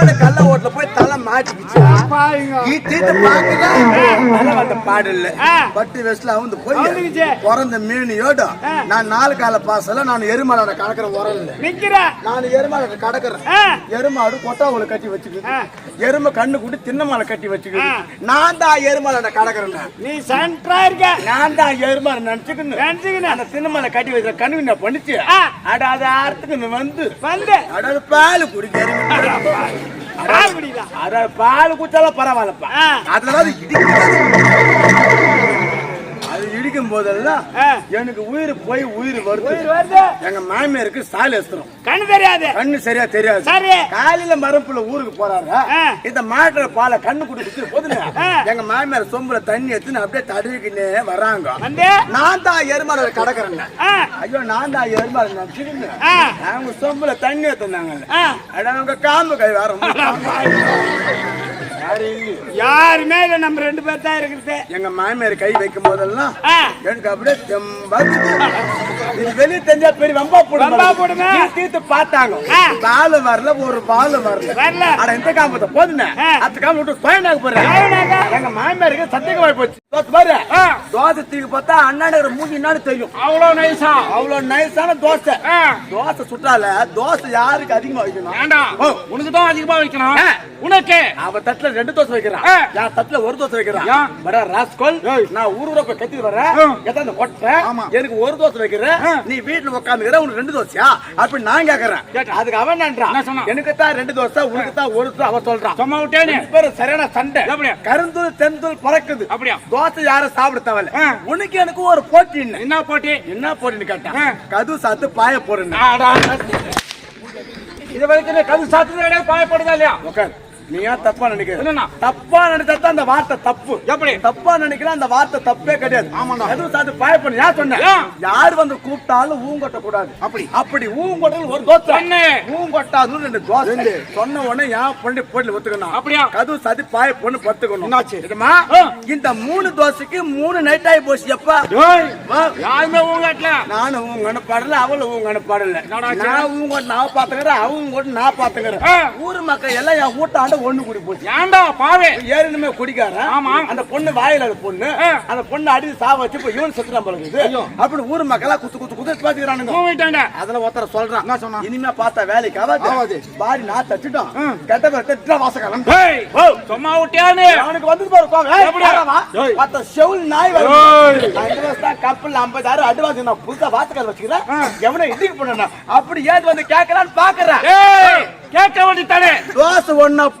நானும் கள்ள ஓட்டுல போய் தலை மாட்டிக்கிச்சு பாடு இல்ல ஆ. பட்டு வெஸ்ட்ல வந்து போய். பிறந்த மீனியோட நான் நாலு கால பாசல நான் எருமாளோட கடக்கிற நிக்கிற. நான் எருமாளோட கடக்கிறேன். எருமாடு கொட்டாவுல கட்டி வச்சுக்குது. எருமை கண்ணு கூட்டி தின்னமாலை கட்டி வச்சுக்குது. நான் தான் எருமாளோட கடக்கிறேன் நீ சென்ட்ரா இருக்க. நான் தான் எருமாடு நினைச்சுக்கணும் நினைச்சுக்கின அந்த தின்னமாலை கட்டி வைக்கிற கண்ணு என்ன பண்ணிச்சு ஆ. அட அது ஆறத்துக்கு வந்து வந்து. அடாது பால் குடிக்க பால் குடிடா அதாவது பால் குடிச்சாலும் பரவாயில்லப்பா ஆ. இடிக்கும் போதெல்லாம். எனக்கு உயிர் போய் உயிர் வருது எங்க மாமியாருக்கு சால் எஸ்திரம் கண்ணு தெரியாது கண்ணு சரியா தெரியாது. காலையில மரப்புல ஊருக்கு போறாங்க ஆ. இந்த மாட்டுற பாலை கண்ணு குடி குடிச்சு ஆ. எங்க மாமியார் சொம்புல தண்ணி எடுத்து அப்படியே தடவிக்கினே வராங்க வந்து நான் தான் எருமாட கடக்கிறேங்க ஆ ஐயோ நான் தான் எருமாட நினைச்சுக்கிங்க ஆ. அவங்க சொம்புல தண்ணி எடுத்துனாங்க ஆ. அட அவங்க காம்பு கை வர. யாருமே இல்ல நம்ம ரெண்டு பேர் தான் இருக்கிறது எங்க மாமியார் கை வைக்கும் போதெல்லாம். எனக்கு அப்படியே தெம்பா. இது வெளிய தெரிஞ்சா பெரிய வம்பா போடுங்க வம்பா போடுங்க. தீர்த்து பார்த்தாங்க. பால் வரல ஒரு பால் வரல வரல. அட இந்த காம்பத்தை போதுனே ஆ. அத்த காம்பு விட்டு பயனாக போறேன்? எங்க மாமியாருக்கு சத்தியமா போச்சு தோத்து பாரு. தோசை தூக்கி பார்த்தா அண்ணாடு மூஞ்சி என்னன்னு தெரியும் அவ்வளவு நைஸா அவ்வளவு நைஸான தோசை. தோசை சுட்டால தோசை யாருக்கு அதிகமா வைக்கணும் வேண்டாம். உனக்கு தான் அதிகமா வைக்கணும். உனக்கு அவன் தட்டுல ரெண்டு தோசை வைக்கிறான். என் தட்டுல ஒரு தோசை வைக்கிறான்? வர ராஸ்கோல். நான் ஊர் ஊரா போய் கத்தி வரேன். எத்தனை கொட்டை. எனக்கு ஒரு தோசை வைக்கிறேன். நீ வீட்டுல உட்காந்துக்கிற உனக்கு ரெண்டு தோசையா அப்படி நான் கேக்குறேன். அதுக்கு அவன்? எனக்கு தான் ரெண்டு தோசை உனக்கு தான் ஒரு அவன் சொல்றான் சும்மா விட்டேனே சரியான சண்டை அப்படியா? கருந்தூள் தென்தூள் பறக்குது அப்படியா? தோசை யாரும் சாப்பிட தேவையில்ல. உனக்கு எனக்கு ஒரு போட்டி என்ன போட்டி என்ன போட்டின்னு கேட்டான். கது சாத்து பாய ஆடா. இது வரைக்கும் கது சாத்துறது கிடையாது பாயப்படுதா இல்லையா உட்கார் நீ ஏன் தப்பா நினைக்கிற? தப்பா நினைச்சா அந்த வார்த்தை தப்பு எப்படி? தப்பா நினைக்கிற அந்த வார்த்தை தப்பே கிடையாது ஆமாண்ணா. அதுவும் சாத்து பயப்பட ஏன் சொன்னேன்? யார் வந்து கூப்பிட்டாலும் ஊங்கொட்ட கூடாது அப்படி? அப்படி ஊங்கொட்டல் ஒரு தோசை சொன்னே. ஊங்கொட்டாது ரெண்டு தோசை சொன்ன உடனே ஏன் பண்ணி போட்டு ஒத்துக்கணும் அப்படியா? கது சாத்தி பாய பொண்ணு பத்துக்கணும் என்னாச்சு? இதுமா. இந்த மூணு தோசைக்கு மூணு நைட் ஆகி போச்சு எப்பா. யாருமே ஊங்கட்ல நானும் உங்க அனுப்பாடல அவளும் உங்க அனுப்பாடல? நான் உங்க நான் பாத்துக்கிறேன் அவங்க கூட நான் பாத்துக்கிறேன். ஊர் மக்கள் எல்லாம் என் வீட்டாண்ட ஒண்ணு கூடி போச்சு. ஏன்டா பாவே? ஏறினுமே குடிக்காரன். ஆமா. அந்த பொண்ணு வாயில அது பொண்ணு. அந்த பொண்ணு அடி சா வச்சு இப்ப இவன் செத்துறான் இருக்குது. அப்படி ஊர் மக்களா குத்து குத்து குத்து பாத்துக்கிறானுங்க அதுல ஒருத்தர சொல்றான். என்ன சொன்னான்? இனிமே பார்த்தா வேலைக்கு ஆகாது. பாடி நான் தச்சுட்டோம் கெட்ட பேர் தட்டுற வாசகாலம் ஏய், சும்மா விட்டியானே அவனுக்கு வந்து பாரு. ஏய். பத்த செவுல் நாய் வருஷம் தான் கப்பல்ல 50,000 advance நான் புதுசா வாத்துக்கால் வச்சுக்கிறேன். எவனை இடிக்க போனேன்னா, அப்படி ஏது வந்து கேட்கலான்னு பாக்குறேன் கேட்க வேண்டித்தானே தோசை ஒண்ணு